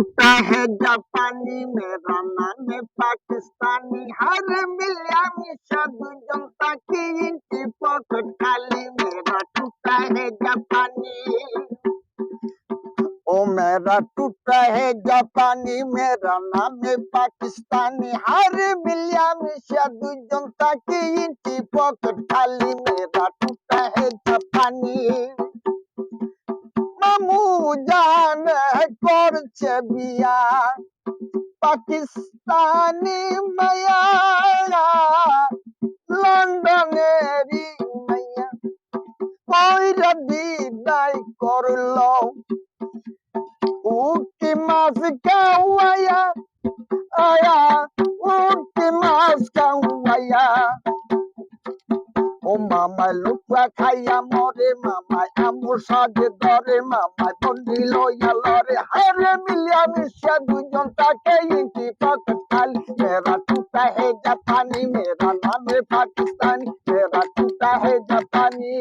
टूटा है जापानी मेरा नाम है पाकिस्तानी। हर मिलिया मिशा जनता की इनकी पॉकेट खाली मेरा टूटा है जापानी। ओ मेरा टूटा है जापानी, मेरा नाम है पाकिस्तानी। हर मिलिया मिशा जनता की इनकी पॉकेट खाली मेरा टूटा है जापानी। মামু জান করছে বিয়া পাকিস্তানি মায়া লন্ডনেরই মাইয়া কইরা বিদায় করল উকি মাছ কাওয়ায়া আয়া উকি মাছ ও মামায় লুকা খাইয়া মরে মামায় আমু সাজে ধরে মামায় বন্দি লইয়া লরে। হারে মিলিয়া মিশিয়া দুজন তাকে ইঞ্চি পকেট খালি মেরা টুটা হে জাপানি মেরা নামে পাকিস্তানি। মেরা টুটা হে জাপানি।